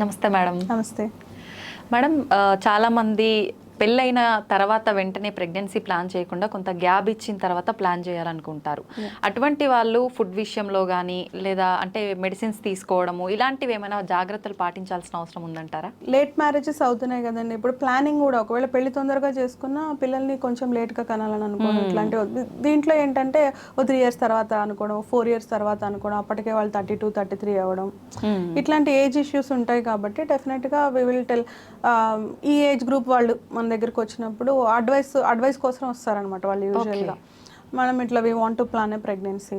నమస్తే మేడం. నమస్తే. మేడం ఆ, చాలా మంది పెళ్ళైన తర్వాత వెంటనే ప్రెగ్నెన్సీ ప్లాన్ చేయకుండా కొంత గ్యాప్ ఇచ్చిన తర్వాత ప్లాన్ చేయాలనుకుంటారు. అటువంటి వాళ్ళు ఫుడ్ విషయంలో కానీ లేదా అంటే మెడిసిన్స్ తీసుకోవడము ఇలాంటివి ఏమైనా జాగ్రత్తలు పాటించాల్సిన అవసరం ఉందంటారా? లేట్ మ్యారేజెస్ అవుతున్నాయి కదండి. ఇప్పుడు ప్లానింగ్ కూడా ఒకవేళ పెళ్ళి తొందరగా చేసుకున్న పిల్లల్ని కొంచెం లేట్గా కనాలని అనుకోవడం ఇట్లాంటివి వద్దు. దీంట్లో ఏంటంటే ఓ త్రీ ఇయర్స్ తర్వాత అనుకోవడం ఫోర్ ఇయర్స్ తర్వాత అనుకోవడం అప్పటికే వాళ్ళు థర్టీ టూ థర్టీ త్రీ అవ్వడం ఇట్లాంటి ఏజ్ ఇష్యూస్ ఉంటాయి కాబట్టి డెఫినెట్గా వి విల్ టెల్ ఈ ఏజ్ గ్రూప్ వాళ్ళు మన దగ్గరికి వచ్చినప్పుడు అడ్వైస్ అడ్వైస్ కోసం వస్తారనమాట వాళ్ళు యూజువల్గా మనం ఇట్లా we want to plan a pregnancy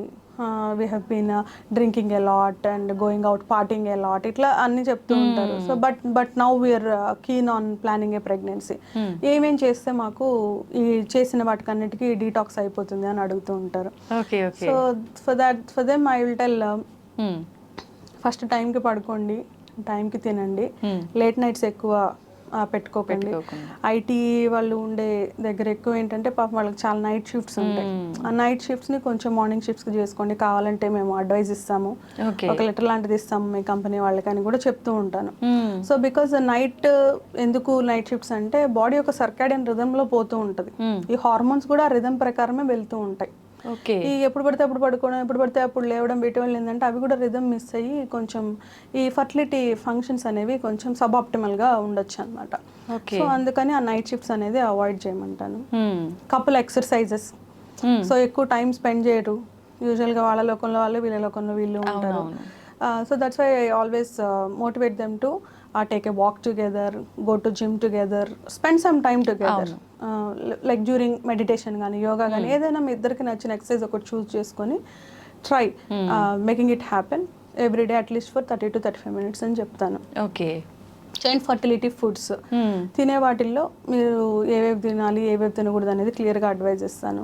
we have been drinking a lot and going out partying a lot ఇట్లా అన్ని చెప్తూ ఉంటారు. So but but now we're keen on planning a pregnancy ఏమేం చేస్తే మాకు ఈ చేసిన వాటికన్నిటికీ డీటాక్స్ అయిపోతుంది అని అడుగుతూ ఉంటారు. So for that for them I will tell first టైంకి పడుకోండి టైంకి తినండి. లేట్ నైట్స్ ఎక్కువ పెట్టుకోకండి. ఐటీ వాళ్ళు ఉండే దగ్గర ఎక్కువ ఏంటంటే పాపం వాళ్ళకి చాలా నైట్ షిఫ్ట్స్ ఉంటాయి. ఆ నైట్ షిఫ్ట్స్ని కొంచెం మార్నింగ్ షిఫ్ట్స్ చేసుకోండి. కావాలంటే మేము అడ్వైస్ ఇస్తాము. ఒక లెటర్ లాంటిది ఇస్తాము మీ కంపెనీ వాళ్ళకి అని కూడా చెప్తూ ఉంటాను. సో బికాజ్ నైట్ ఎందుకు నైట్ షిఫ్ట్స్ అంటే బాడీ ఒక సర్కాడియన్ రిధంలో పోతూ ఉంటుంది. ఈ హార్మోన్స్ కూడా రిధం ప్రకారమే వెళ్తూ ఉంటాయి. ఈ ఎప్పుడు పడితే అప్పుడు పడుకోవడం ఎప్పుడు పడితే అప్పుడు లేవడం వీటి వల్ల ఏంటంటే అవి కూడా రిధమ్ మిస్ అయ్యి కొంచెం ఈ ఫర్టిలిటీ ఫంక్షన్స్ అనేవి కొంచెం సబ్గా ఉండొచ్చు అనమాట ఓకే. సో అందుకని ఆ నైట్ షిఫ్ట్స్ అనేది అవాయిడ్ చేయమంటాను. కపుల్ ఎక్సర్సైజెస్ సో ఎక్కువ టైం స్పెండ్ చేయరు. యూజువల్గా వాళ్ళ లోకంలో వాళ్ళు వీళ్ళ లోకంలో వీళ్ళు ఉంటారు. So that's why I always motivate them to take a walk together go to gym together spend some time together like during meditation కానీ యోగా కానీ ఏదైనా మీ ఇద్దరికి నచ్చిన ఎక్సర్సైజ్ ఒకటి చూస్ చేసుకొని try making it happen every day at least for thirty to thirty five minutes అని చెప్తాను. Okay and fertility foods తినే వాటిల్లో మీరు ఏవేవి తినాలి ఏవేవి తినకూడదు అనేది క్లియర్గా అడ్వైజ్ ఇస్తాను.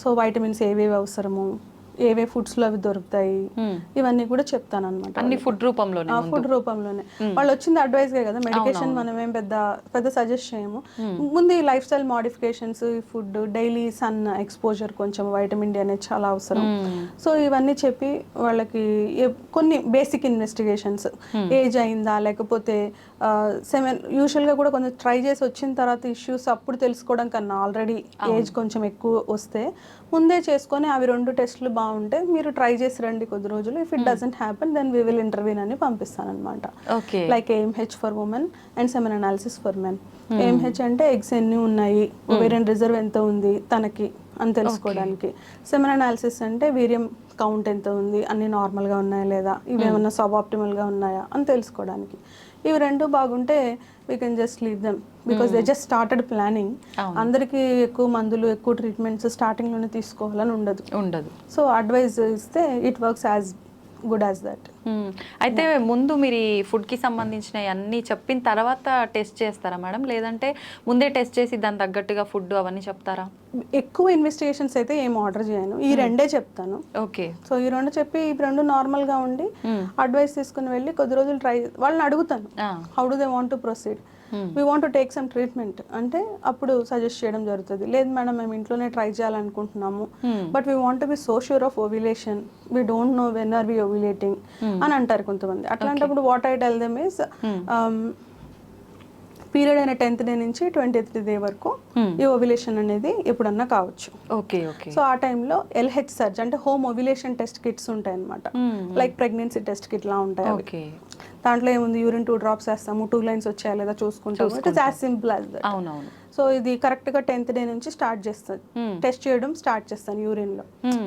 సో వైటమిన్స్ ఏవేవి అవసరము? ఏవే ఫుడ్స్లో అవి దొరుకుతాయి. ఇవన్నీ కూడా చెప్తాను అనమాట అన్ని ఫుడ్ రూపంలోనే ఆ ఫుడ్ రూపంలోనే. వాళ్ళు వచ్చింది అడ్వైస్ కదా మెడికేషన్ మనం ఏం పెద్ద పెద్ద సజెస్ట్ చేయము. ముందు ఈ లైఫ్ స్టైల్ మాడిఫికేషన్స్ ఈ ఫుడ్ డైలీ సన్ ఎక్స్పోజర్ కొంచెం వైటమిన్ డి అనేది చాలా అవసరం. సో ఇవన్నీ చెప్పి వాళ్ళకి కొన్ని బేసిక్ ఇన్వెస్టిగేషన్స్. ఏజ్ అయిందా లేకపోతే సెవెన్ యూజువల్గా కూడా కొంచెం ట్రై చేసి వచ్చిన తర్వాత ఇష్యూస్ అప్పుడు తెలుసుకోవడం కన్నా ఆల్రెడీ ఏజ్ కొంచెం ఎక్కువ వస్తే ముందే చేసుకొని అవి రెండు టెస్ట్లు బాగుంటే మీరు ట్రై చేసి రండి కొద్ది రోజులు. If it doesn't happen then we will intervene అని పంపిస్తాను అనమాట okay like AMH for women and semen analysis for men AMH అంటే ఎగ్స్ ఎన్ని ఉన్నాయి? ఓవేరియన్ రిజర్వ్ ఎంత ఉంది? తనకి అని తెలుసుకోవడానికి. సెమెన్ అనాలిసిస్ అంటే వీర్యం కౌంట్ ఎంత ఉంది? అన్ని నార్మల్గా ఉన్నాయా లేదా? ఇవి ఏమన్నా సబ్ ఆప్టిమల్గా ఉన్నాయా? అని తెలుసుకోవడానికి. ఇవి రెండు బాగుంటే we can just leave them because they just started planning అందరికీ ఎక్కువ మందులు ఎక్కువ ట్రీట్మెంట్స్ స్టార్టింగ్లోనే తీసుకోవాలని ఉండదు. ఉండదు. సో అడ్వైజ్ ఇస్తే it works as good as that. అయితే ముందు మీరు ఈ ఫుడ్కి సంబంధించిన అన్ని చెప్పిన తర్వాత టెస్ట్ చేస్తారా మేడం? లేదంటే ముందే టెస్ట్ చేసి దాని తగ్గట్టుగా ఫుడ్ అవన్నీ చెప్తారా? ఎక్కువ ఇన్వెస్టిగేషన్స్ అయితే ఏం ఆర్డర్ చేయను. ఈ రెండే చెప్తాను. ఓకే. సో ఈ రెండు చెప్పి ఈ రెండు నార్మల్గా ఉండి అడ్వైస్ తీసుకుని వెళ్ళి కొద్ది రోజులు ట్రై వాళ్ళని అడుగుతాను. How do they want to proceed we want to take some treatment అంటే అప్పుడు సజెస్ట్ చేయడం జరుగుతుంది. లేదు మేడం మేము ఇంట్లోనే ట్రై చేయాలనుకుంటున్నాము. But we want be so sure of ovulation we don't know when are we ovulating అని అంటారు కొంతమంది. అట్లాంటప్పుడు what I tell them is period అయిన టెన్త్ డే నుంచి ట్వంటీ డే వరకు ఈ ఓవిలేషన్ అనేది ఎప్పుడన్నా కావచ్చు. ఓకే ఓకే సో ఆ టైంలో ఎల్హెచ్ సర్జ్ అంటే హోమ్ ఓవిలేషన్ టెస్ట్ కిట్స్ ఉంటాయి అనమాట లైక్ ప్రెగ్నెన్సీ టెస్ట్ కిట్ లా ఉంటాయి. ఓకే దాంట్లో ఏముంది? యూరిన్ టూ డ్రాప్స్ వేస్తాము టూ లైన్స్ వచ్చాయా లేదా చూసుకుంటాము. It is as simple as that అవునవును. సో ఇది కరెక్ట్గా టెన్త్ డే నుంచి స్టార్ట్ చేస్తాను. టెస్ట్ చేయడం స్టార్ట్ చేస్తాను యూరిన్లో.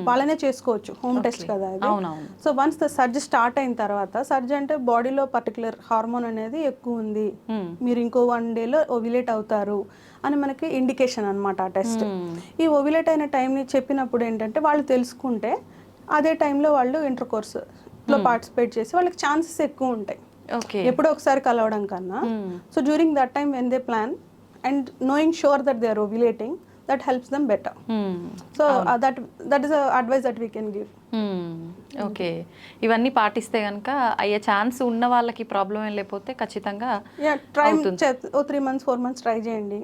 వాళ్ళనే చేసుకోవచ్చు హోమ్ టెస్ట్ కదా అది. So once the surge start అయిన తర్వాత సర్జ్ అంటే బాడీలో పర్టికులర్ హార్మోన్ అనేది ఎక్కువ ఉంది. మీరు ఇంకో వన్ డేలో ఓవిలేట్ అవుతారు అని మనకి ఇండికేషన్ అనమాట ఆ టెస్ట్. ఈ ఓవిలేట్ అయిన టైంని చెప్పినప్పుడు ఏంటంటే వాళ్ళు తెలుసుకుంటే అదే టైంలో వాళ్ళు ఇంటర్ కోర్స్లో పార్టిసిపేట్ చేసి వాళ్ళకి ఛాన్సెస్ ఎక్కువ ఉంటాయి. ఓకే ఎప్పుడో ఒకసారి కలవడం కన్నా. So during that time when they plan and knowing sure that they are ovulating that helps them better so that that is advice that we can give okay ఇవన్నీ పాటిస్తే కనుక అయ్యే ఛాన్స్ ఉన్న వాళ్ళకి ప్రాబ్లం ఏం లేకపోతే ఖచ్చితంగా ట్రై ఓ three months four months try చేయండి.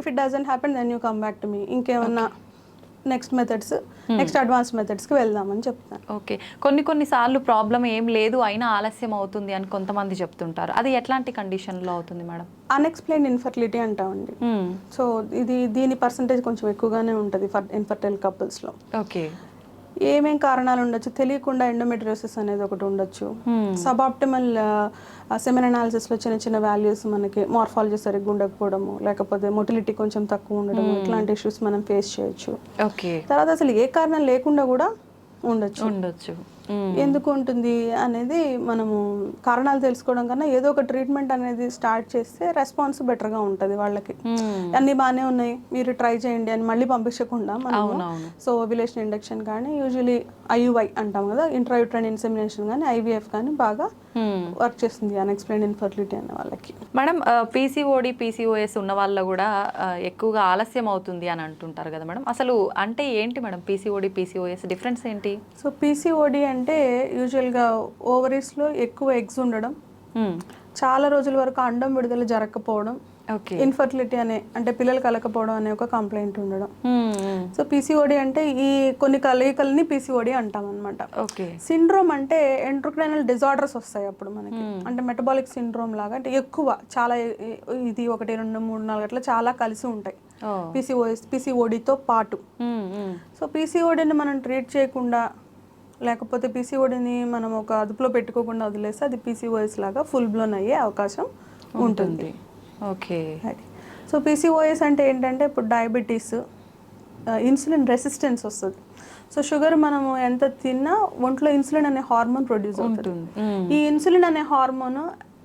If it doesn't happen then you come back to me ఇంకేమన్నా నెక్స్ట్ మెథడ్స్ నెక్స్ట్ అడ్వాన్స్ మెథడ్స్కి వెళ్దామని చెప్తాను ఓకే. కొన్ని కొన్ని సార్లు ప్రాబ్లం ఏం లేదు అయినా ఆలస్యం అవుతుంది అని కొంతమంది చెప్తుంటారు. అది ఎట్లాంటి కండిషన్లో అవుతుంది మేడం? అన్ఎక్స్ప్లెయిన్ ఇన్ఫర్టిలిటీ అంటామండి. సో ఇది దీని పర్సంటేజ్ కొంచెం ఎక్కువగానే ఉంటుంది ఫర్ ఇన్ఫర్టైల్ కపుల్స్లో ఓకే. ఏమేం కారణాలు ఉండొచ్చు? తెలియకుండా ఎండోమెట్రియోసిస్ అనేది ఒకటి ఉండొచ్చు. సబ్ ఆప్టిమల్ సెమెన్ అనాలిసిస్లో చిన్న చిన్న వాల్యూస్ మనకి మార్ఫాలజీ సరిగ్గా ఉండకపోవడము లేకపోతే మొటిలిటీ కొంచెం తక్కువ ఉండడం ఇట్లాంటి ఇష్యూస్ మనం ఫేస్ చేయొచ్చు. ఓకే. తర్వాత అసలు ఏ కారణం లేకుండా కూడా ఉండొచ్చు. ఉండొచ్చు. ఎందుకు ఉంటుంది అనేది మనము కారణాలు తెలుసుకోవడం కన్నా ఏదో ఒక ట్రీట్మెంట్ అనేది స్టార్ట్ చేస్తే రెస్పాన్స్ బెటర్గా ఉంటుంది వాళ్ళకి. అన్ని బాగానే ఉన్నాయి మీరు ట్రై చేయండి అని మళ్ళీ పంపించకుండా మనము అవునవును. సో ఓవిలేషన్ ఇండక్షన్ కానీ యూజువలీ ఐయుఐ అంటాం కదా ఇంట్రాయూట్రైన్ ఇన్సెమినేషన్ కానీ ఐవీఎఫ్ కానీ బాగా వర్క్ చేస్తుంది అన్ఎక్స్ప్లెయిన్ ఇన్ఫర్టిలిటీ అనే వాళ్ళకి. మేడం పీసీఓడి పీసీఓఎస్ ఉన్న వాళ్ళ కూడా ఎక్కువగా ఆలస్యం అవుతుంది అని అంటుంటారు కదా మేడం అసలు అంటే ఏంటి మేడం పీసీఓడి పీసీఓఎస్ డిఫరెన్స్ ఏంటి? సో పీసీఓడి అంటే యూజువల్గా ఓవరీస్లో ఎక్కువ ఎగ్స్ ఉండడం. చాలా రోజుల వరకు అండం విడుదల జరగకపోవడం. ఇన్ఫర్టిలిటీ అనే అంటే పిల్లలు కలకపోవడం అనే ఒక కంప్లైంట్ ఉండడం. సో పీసీఓడి అంటే ఈ కొన్ని కలయికల్ని పీసీఓడి అంటాం అనమాట ఓకే సిండ్రోమ్ అంటే ఎంట్రోక్రైనల్ డిజార్డర్స్ వస్తాయి అప్పుడు మనకి. అంటే మెటబాలిక్ సిండ్రోమ్ లాగా అంటే ఎక్కువ చాలా ఇది ఒకటి రెండు మూడు నాలుగు అట్లా చాలా కలిసి ఉంటాయి. ఓ పీసీఓఎస్ పీసీఓడితో పాటు. సో పీసీఓడిని మనం ట్రీట్ చేయకుండా లేకపోతే పీసీఓడిని మనం ఒక అదుపులో పెట్టుకోకుండా వదిలేస్తే అది పీసీఓఎస్ లాగా ఫుల్ బ్లోన్ అయ్యే అవకాశం ఉంటుంది. ఓకే. అది. సో పీసీఓఎస్ అంటే ఏంటంటే ఇప్పుడు డయాబెటీస్ ఇన్సులిన్ రెసిస్టెన్స్ వస్తుంది. సో షుగర్ మనము ఎంత తిన్నా ఒంట్లో ఇన్సులిన్ అనే హార్మోన్ ప్రొడ్యూస్ అవుతుంది. ఈ ఇన్సులిన్ అనే హార్మోన్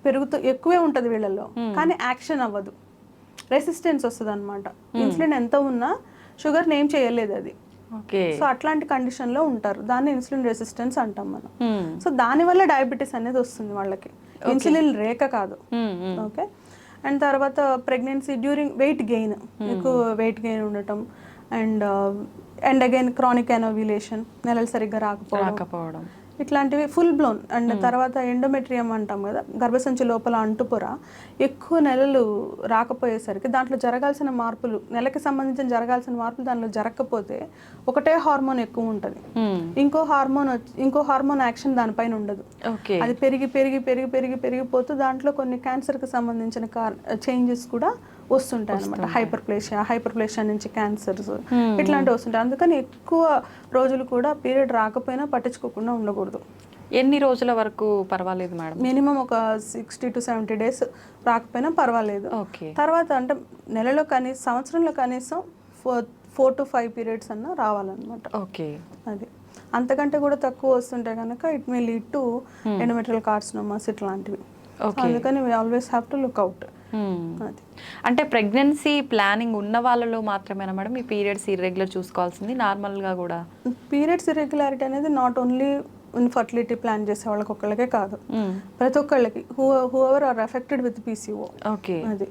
పెరుగుతూ ఎక్కువే ఉంటుంది వీళ్ళలో కానీ యాక్షన్ అవ్వదు. రెసిస్టెన్స్ వస్తుంది అనమాట ఇన్సులిన్ ఎంత ఉన్నా షుగర్ని ఏం చేయలేదు అది సో అట్లాంటి కండిషన్లో ఉంటారు. దాన్ని ఇన్సులిన్ రెసిస్టెన్స్ అంటాం మనం. సో దానివల్ల డయాబెటీస్ అనేది వస్తుంది వాళ్ళకి. ఇన్సులిన్ రేక కాదు. ఓకే. అండ్ తర్వాత ప్రెగ్నెన్సీ డ్యూరింగ్ వెయిట్ గెయిన్. ఎక్కువ వెయిట్ గెయిన్ ఉండటం. And and again chronic anovulation నెలలు సరిగ్గా రాకపోవడం. ఇట్లాంటివి ఫుల్ బ్లోన్ అండ్ తర్వాత ఎండోమెట్రియం అంటాం కదా గర్భసంచి లోపల అంటుపొర ఎక్కువ నెలలు రాకపోయేసరికి దాంట్లో జరగాల్సిన మార్పులు నెలకి సంబంధించిన జరగాల్సిన మార్పులు దానిలో జరగకపోతే ఒకటే హార్మోన్ ఎక్కువ ఉంటుంది. ఇంకో హార్మోన్ ఇంకో హార్మోన్ యాక్షన్ దానిపైన ఉండదు. అది పెరిగి పెరిగి పెరిగి పెరిగి పెరిగిపోతూ దాంట్లో కొన్ని క్యాన్సర్కి సంబంధించిన చేంజెస్ కూడా వస్తుంటాయి అనమాట హైపర్ ప్లేషియా హైపర్ ప్లేషియా నుంచి క్యాన్సర్స్ ఇట్లాంటివి వస్తుంటాయి. అందుకని ఎక్కువ రోజులు కూడా పీరియడ్ రాకపోయినా పట్టించుకోకుండా ఉండకూడదు. ఎన్ని రోజుల వరకు పర్వాలేదు మేడం? మినిమం ఒక సిక్స్టీ టు సెవెంటీ డేస్ రాకపోయినా పర్వాలేదు. ఓకే తర్వాత అంటే నెలలో కనీసం సంవత్సరంలో కనీసం four four to five periods అన్న రావాలన్నమాట. ఓకే అది. అంతకంటే కూడా తక్కువ వస్తుంటే కనుక it may lead to endometrial carcinomas ఇట్లాంటివి. అందుకని we always have to look out అంటే ప్రెగ్నెన్సీ ప్లానింగ్ ఉన్న వాళ్ళలో మాత్రమేనా మేడం? ఈ పీరియడ్స్ ఇర్రెగ్యులర్ చూసుకోవాల్సింది నార్మల్గా కూడా? పీరియడ్స్ ఇరెగ్యులారిటీ అనేది నాట్ ఓన్లీ ఇన్ఫర్టిలిటీ ప్లాన్ చేసే వాళ్ళకి ఒక్కళ్ళకే కాదు. ప్రతి ఒక్కళ్ళకి who whoever are affected with PCO. Okay అది.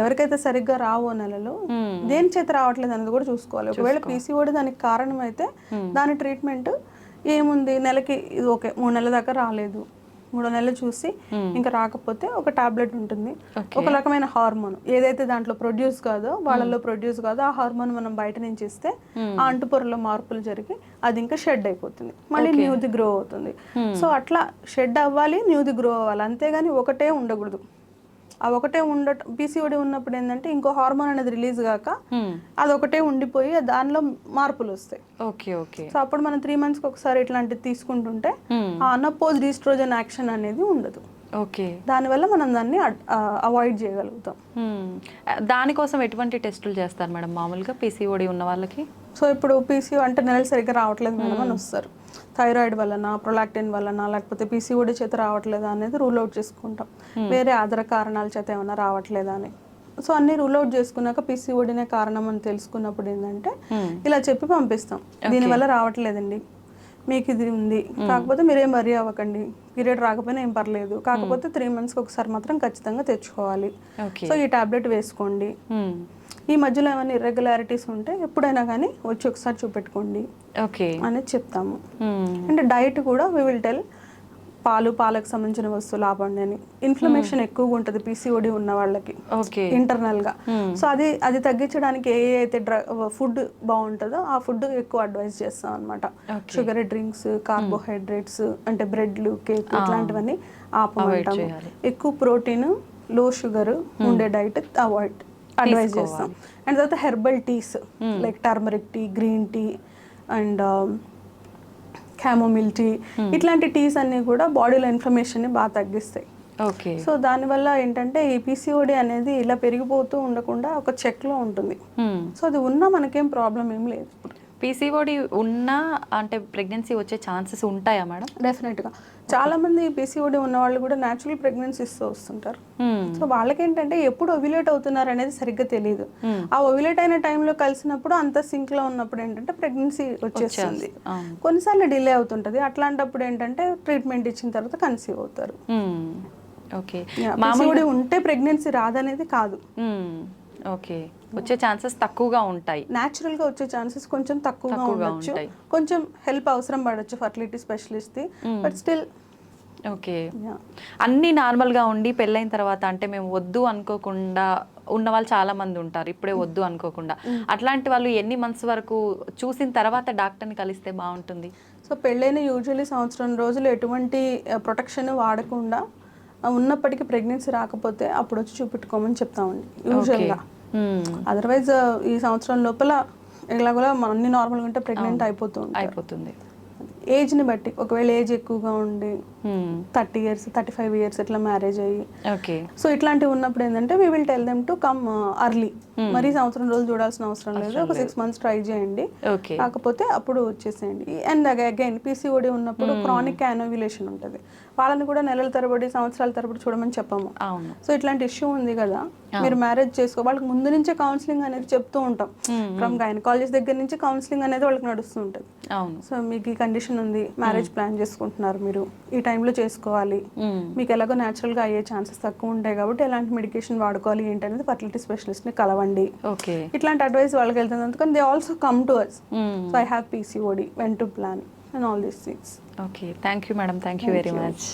ఎవరికైతే సరిగ్గా రావో నెలలో దేని చేత రావట్లేదు అనేది కూడా చూసుకోవాలి. ఒకవేళ పీసీఓడి దానికి కారణం అయితే దాని ట్రీట్మెంట్ ఏముంది? నెలకి ఇది ఓకే మూడు నెలల దాకా రాలేదు. మూడో నెలలు చూసి ఇంకా రాకపోతే ఒక టాబ్లెట్ ఉంటుంది. ఒక రకమైన హార్మోన్. ఏదైతే దాంట్లో ప్రొడ్యూస్ కాదో వాళ్ళలో ప్రొడ్యూస్ కాదో ఆ హార్మోన్ మనం బయట నుంచి ఇస్తే ఆ అంటుపొరలో మార్పులు జరిగి అది ఇంకా షెడ్ అయిపోతుంది. మళ్ళీ న్యూది గ్రో అవుతుంది. సో అట్లా షెడ్ అవ్వాలి న్యూది గ్రో అవ్వాలి. అంతేగాని ఒకటే ఉండకూడదు. ఆ ఒకటే ఉండటం పీసీఓడి ఉన్నప్పుడు ఏంటంటే ఇంకో హార్మోన్ అనేది రిలీజ్ కాక అది ఒకటే ఉండిపోయి దానిలో మార్పులు వస్తాయి. Okay okay. సో అప్పుడు మనం త్రీ మంత్స్కి ఒకసారి ఇట్లాంటివి తీసుకుంటుంటే ఆ అనపోజ్ ఈస్ట్రోజన్ యాక్షన్ అనేది ఉండదు. ఓకే. దానివల్ల మనం దాన్ని అవాయిడ్ చేయగలుగుతాం. దానికోసం ఎటువంటి టెస్టులు చేస్తారు మేడం? మామూలుగా పీసీఓడి ఉన్న వాళ్ళకి? సో ఇప్పుడు పీసీఓ అంటే నెలలు సరిగ్గా రావట్లేదు మేడం అని వస్తారు. థైరాయిడ్ వలన ప్రొలాక్టిన్ వలన లేకపోతే పీసీఓడి చేత రావట్లేదా అనేది రూల్ అవుట్ చేసుకుంటాం. వేరే ఆధార కారణాల చేత ఏమైనా రావట్లేదా అని. సో అన్ని రూల్ అవుట్ చేసుకున్నాక పీసీఓడినే కారణం అని తెలుసుకున్నప్పుడు ఏంటంటే ఇలా చెప్పి పంపిస్తాం. దీనివల్ల రావట్లేదండి. మీకు ఇది ఉంది. కాకపోతే మీరేం వరి అవ్వకండి. పీరియడ్ రాకపోయినా ఏం పర్లేదు. కాకపోతే త్రీ మంత్స్కి ఒకసారి మాత్రం ఖచ్చితంగా తెచ్చుకోవాలి. సో ఈ టాబ్లెట్ వేసుకోండి. ఈ మధ్యలో ఏమైనా ఇర్రెగ్యులారిటీస్ ఉంటే ఎప్పుడైనా కానీ వచ్చి ఒకసారి చూపెట్టుకోండి ఓకే. అనేది చెప్తాము. అండ్ డైట్ కూడా వి విల్ టెల్ పాలు పాలకు సంబంధించిన వస్తువులు ఆపండి అని. ఇన్ఫ్లమేషన్ ఎక్కువగా ఉంటుంది పీసీఓడి ఉన్న వాళ్ళకి. ఇంటర్నల్గా సో అది అది తగ్గించడానికి ఏ అయితే ఫుడ్ బాగుంటుందో ఆ ఫుడ్ ఎక్కువ అడ్వైస్ చేస్తాం అనమాట. షుగర్ డ్రింక్స్ కార్బోహైడ్రేట్స్ అంటే బ్రెడ్లు కేక్ ఇట్లాంటివన్నీ ఆపమంటాము. ఎక్కువ ప్రోటీన్లో షుగర్ ఉండే డైట్ అవాయిడ్ అడ్వైజ్ చేస్తాం. అండ్ తర్వాత herbal teas like turmeric tea green tea and chamomile tea ఇట్లాంటి టీస్ అన్నీ కూడా బాడీలో ఇన్ఫ్లమేషన్ని బాగా తగ్గిస్తాయి. ఓకే సో దానివల్ల ఏంటంటే ఈ పీసీఓడి అనేది ఇలా పెరిగిపోతూ ఉండకుండా ఒక చెక్లో ఉంటుంది. సో అది ఉన్నా మనకేం ప్రాబ్లం ఏం లేదు ఇప్పుడు. పీసీఓడి ఉన్నా అంటే ప్రెగ్నెన్సీ వచ్చే ఛాన్సెస్ ఉంటాయా మేడం? డెఫినెట్గా. చాలా మంది పీసీఓడి ఉన్న వాళ్ళు కూడా న్యాచురల్ ప్రెగ్నెన్సీస్తో వస్తుంటారు. సో వాళ్ళకి ఏంటంటే ఎప్పుడు ఒవ్యులేట్ అవుతున్నారు అనేది సరిగ్గా తెలియదు ఆ ఒవ్యులేట్ అయిన టైంలో కలిసినప్పుడు అంత సింక్లో ఉన్నప్పుడు ఏంటంటే ప్రెగ్నెన్సీ వచ్చేస్తుంది. కొన్నిసార్లు డిలే అవుతుంటది. అట్లాంటప్పుడు ఏంటంటే ట్రీట్మెంట్ ఇచ్చిన తర్వాత కన్సీవ్ అవుతారు. ఓకే. పీసీఓడి ఉంటే ప్రెగ్నెన్సీ రాదనేది కాదు. ఓకే. వచ్చే ఛాన్సెస్ తక్కువగా ఉంటాయి. న్యాచురల్గా వచ్చే ఛాన్సెస్ కొంచెం తక్కువగా ఉండొచ్చు. కొంచెం హెల్ప్ అవసరం పడవచ్చు ఫర్టిలిటీ స్పెషలిస్ట్ ది బట్ స్టిల్ ఓకే. అన్నీ నార్మల్గా ఉండి పెళ్ళైన తర్వాత అంటే మేము వద్దు అనుకోకుండా ఉన్న వాళ్ళు చాలా మంది ఉంటారు. ఇప్పుడే వద్దు అనుకోకుండా. అట్లాంటి వాళ్ళు ఎన్ని మంత్స్ వరకు చూసిన తర్వాత డాక్టర్ని కలిస్తే బాగుంటుంది? సో పెళ్ళైన యూజువల్లీ సంవత్సరం రోజులు ఎటువంటి ప్రొటెక్షన్ వాడకుండా ఉన్నప్పటికీ ప్రెగ్నెన్సీ రాకపోతే అప్పుడు వచ్చి చూపెట్టుకోమని చెప్తామండి యూజువల్గా. అదర్వైజ్ ఈ సంవత్సరం లోపల ఎలాగోలా మన అన్ని నార్మల్గా ఉంటే ప్రెగ్నెంట్ అయిపోతూ ఉంటాయి అయిపోతుంది. ఏజ్ని బట్టి ఒకవేళ ఏజ్ ఎక్కువగా ఉండి. Thirty years thirty five years ఇట్లా మ్యారేజ్ అయ్యి సో ఇట్లాంటివి ఉన్నప్పుడు ఏంటంటే we will tell them to come early మరీ సంవత్సరం రోజులు చూడాల్సిన అవసరం లేదు. ఒక సిక్స్ మంత్స్ ట్రై చేయండి. కాకపోతే అప్పుడు వచ్చేసేయండి. అండ్ అగైన్ పీసీఓడి ఉన్నప్పుడు క్రానిక్ యానోవ్యులేషన్ ఉంటుంది. వాళ్ళని కూడా నెలల తరబడి సంవత్సరాల తరబడి చూడమని చెప్పాము. సో ఇట్లాంటి ఇష్యూ ఉంది కదా. మీరు మ్యారేజ్ చేసుకో వాళ్ళకి ముందు నుంచే కౌన్సిలింగ్ అనేది చెప్తూ ఉంటాం. ఫ్రమ్ గైనకాలజిస్ట్ దగ్గర నుంచి కౌన్సిలింగ్ అనేది వాళ్ళకి నడుస్తూ ఉంటుంది సో మీకు ఈ కండిషన్ ఉంది. మ్యారేజ్ ప్లాన్ చేసుకుంటున్నారు మీరు. ఈ టైంలో చేసుకోవాలి. మీకు ఎలాగో న్యాచురల్గా అయ్యే ఛాన్సెస్ తక్కువ ఉంటాయి కాబట్టి ఎలాంటి మెడికేషన్ వాడుకోవాలి ఏంటనేది ఫర్టిలిటీ స్పెషలిస్ట్ని కలవండి. ఓకే. ఇట్లాంటి అడ్వైస్ వాళ్ళకి వెళ్తుంది. అందుకని they also come to us. So I have PCOD when to plan and all these things okay thank you madam thank you very much